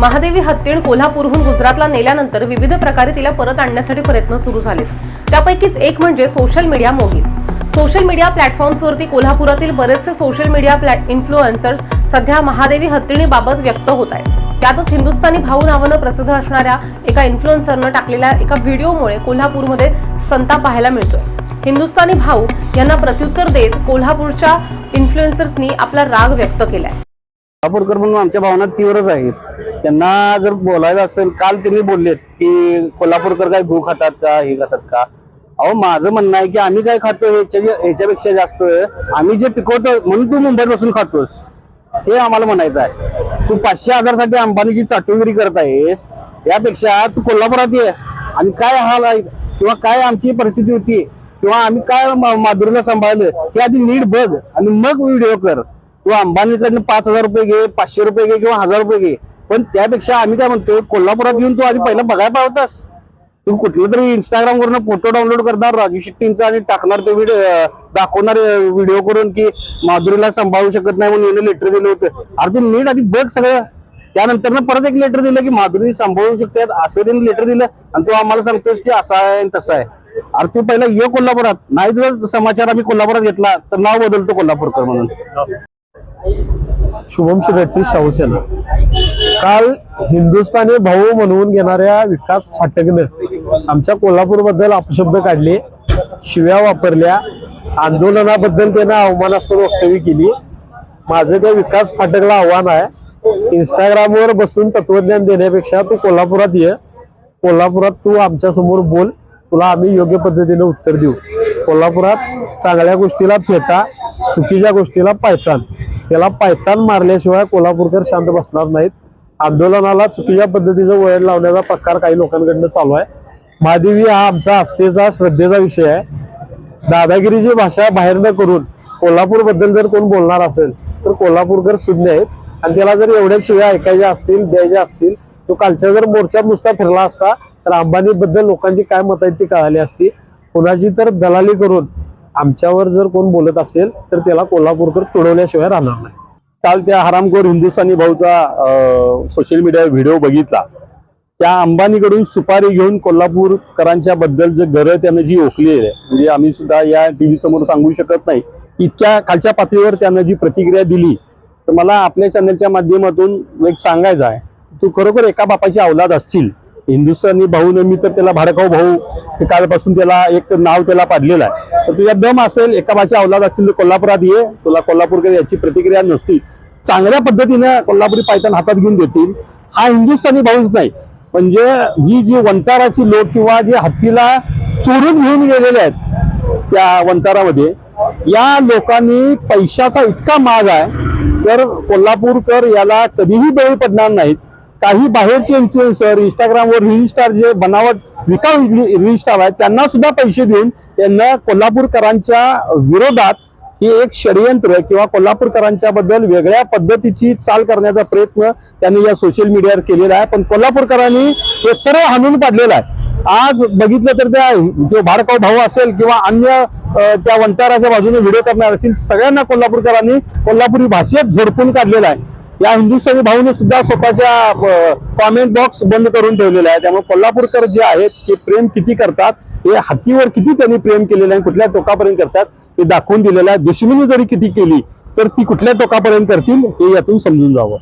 महादेवी हत्तीण कोल्हापूरहून गुजरातला नेल्यानंतर विविध प्रकारे तिला परत आणण्यासाठी प्रयत्न सुरू झालेत. त्यापैकीच एक म्हणजे सोशल मीडिया मोहीम. सोशल मीडिया प्लॅटफॉर्म्सवरती कोल्हापुरातील बरेचसे सोशल मीडिया इन्फ्लुएन्सर्स सध्या महादेवी हत्तीणीबाबत व्यक्त होत आहेत. त्यातच हिंदुस्थानी भाऊ नावानं प्रसिद्ध असणाऱ्या एका इन्फ्लुएन्सरनं टाकलेल्या एका व्हिडिओमुळे कोल्हापूरमध्ये संताप पाहायला मिळतोय. हिंदुस्थानी भाऊ यांना प्रत्युत्तर देत कोल्हापूरच्या इन्फ्लुएन्सर्सनी आपला राग व्यक्त केलाय. कोल्हापूरकर म्हणून आमच्या भावना तीव्रच आहेत. त्यांना जर बोलायचं असेल काल त्यांनी बोललेत की कोल्हापूरकर काय गहू खातात का हे खातात का? अहो माझं म्हणणं आहे की आम्ही काय खातो ह्याच्या ह्याच्यापेक्षा जास्त आम्ही जे पिकवतो म्हणून तू मुंबईत बसून खातोस. हे आम्हाला म्हणायचं आहे. तू पाचशे हजारसाठी अंबानीची चाटुगिरी करत आहेस. यापेक्षा तू कोल्हापुरात ये. आणि काय हाल आहे? किंवा काय आमची परिस्थिती होती? किंवा आम्ही काय माधुरीला सांभाळलं? हे आधी नीट बघ. आणि मग व्हिडिओ कर. तू अंबानीकडनं पाच हजार रुपये घे पाचशे रुपये घे किंवा हजार रुपये घे. पण त्यापेक्षा आम्ही काय म्हणतो कोल्हापुरात येऊन तू आधी पहिला बघायला पाहतास. तू कुठलं तरी इंस्टाग्राम वरून फोटो डाउनलोड करणार राजू शेट्टींचा आणि टाकणार ते व्हिडिओ दाखवणार व्हिडिओ करून की माधुरीला सांभाळू शकत नाही म्हणून याने लेटर दिलं होतं. अरे तू नीट आधी बघ सगळं. त्यानंतर ना परत एक लेटर दिलं की माधुरी सांभाळू शकते असं त्यांनी लेटर दिलं आणि तू आम्हाला सांगतोस की असा आहे आणि तसा आहे. अरे तू पहिला ये कोल्हापुरात. नाही तुझा समाचार आम्ही कोल्हापुरात घेतला तर नाव बदलतो कोल्हापूरकर म्हणून. शुभम शेट्टी शाहूसेना काल हिंदुस्थानी भाऊ म्हणून घेणाऱ्या विकास फाटकनं आमच्या कोल्हापूरबद्दल अपशब्द काढले शिव्या वापरल्या आंदोलनाबद्दल त्यानं अवमानास्पद वक्तव्य केली. माझं त्या विकास फाटकला आव्हान आहे इंस्टाग्रामवर बसून तत्वज्ञान देण्यापेक्षा तू कोल्हापुरात ये कोल्हापुरात तू आमच्यासमोर बोल तुला आम्ही योग्य पद्धतीने उत्तर देऊ. कोल्हापुरात चांगल्या गोष्टीला फेटा चुकीच्या गोष्टीला पायतान त्याला पायतान मारल्याशिवाय कोल्हापूरकर शांत बसणार नाहीत. आंदोलनाला चुकीच्या पद्धतीचं वळण लावण्याचा प्रकार काही लोकांकडनं चालू आहे. महादेवी हा आमचा आस्थेचा श्रद्धेचा विषय आहे. दादागिरीची भाषा बाहेर न करून कोल्हापूरबद्दल जर कोण बोलणार असेल तर कोल्हापूरकर शून्य आहेत. आणि त्याला जर एवढ्या शिव्या ऐकायच्या असतील द्यायच्या असतील तो कालच्या जर मोर्चात नुसता फिरला असता तर अंबानी बद्दल लोकांची काय मत आहेत ती कळाली असती. कुणाची तर दलाली करून आमच्यावर जर कोण बोलत असेल तर त्याला कोल्हापूरकर तुडवल्याशिवाय राहणार नाही. काल त्या हरामखोर हिंदुस्थानी भाऊचा सोशल मीडियावर व्हिडिओ बघितला. त्या अंबानीकडून सुपारी घेऊन कोल्हापूरकरांच्या बद्दल जे घरं त्यानं जी ओकली आहे म्हणजे आम्ही सुद्धा या टीव्ही समोर सांगू शकत नाही इतक्या खालच्या पातळीवर त्यानं जी प्रतिक्रिया दिली तर मला आपल्या चॅनलच्या माध्यमातून एक सांगायचं आहे. तू खरोखर एका बापाची अवलाद असतील हिंदुस्थानी भाऊ मी तर त्याला भाडकाऊ भाऊ. हे कालपासून त्याला एक नाव त्याला पाडलेलं आहे. तर तुझ्या दम असेल एका माझ्या अवलाद असेल तर कोल्हापुरात ये. तुला कोल्हापूरकर याची प्रतिक्रिया नसती. चांगल्या पद्धतीनं कोल्हापुरी पायथान हातात घेऊन देतील. हा हिंदुस्थानी भाऊच नाही. म्हणजे जी जी वंताराची लोक किंवा जे हत्तीला चोरून घेऊन गेलेले आहेत त्या वंतारामध्ये या लोकांनी पैशाचा इतका माग आहे. तर कोल्हापूरकर याला कधीही बळी पडणार नाहीत. काही बाहेरचे इन्फ्लुएन्सर इंस्टाग्रामवर रील स्टार जे बनावट विकाऊ रील स्टार आहेत त्यांना सुद्धा पैसे देऊन त्यांना कोल्हापूरकरांच्या विरोधात ही एक षडयंत्र किंवा कोल्हापूरकरांच्या बद्दल वेगळ्या पद्धतीची चाल करण्याचा प्रयत्न त्यांनी या सोशल मीडियावर केलेला आहे. पण कोल्हापूरकरांनी हे सर्व हाणून पाडलेलं आहे. आज बघितलं तर त्या जो भारकाव भाऊ असेल किंवा अन्य त्या वंटाराच्या बाजूने व्हिडिओ करणार असतील सगळ्यांना कोल्हापूरकरांनी कोल्हापुरी भाषेत झडपून काढलेला आहे. या हिंदुस्थानी भाऊने सुद्धा स्वतःच्या कॉमेंट बॉक्स बंद करून ठेवलेला आहे. त्यामुळे कोल्हापूरकर जे आहेत ते प्रेम किती करतात? हे हत्तीवर किती त्यांनी प्रेम केलेलं आहे कुठल्या टोकापर्यंत करतात? हे दाखवून दिलेलं आहे. दुश्मनी जरी किती केली तर ती कुठल्या टोकापर्यंत करतील हे यातून समजून जावं.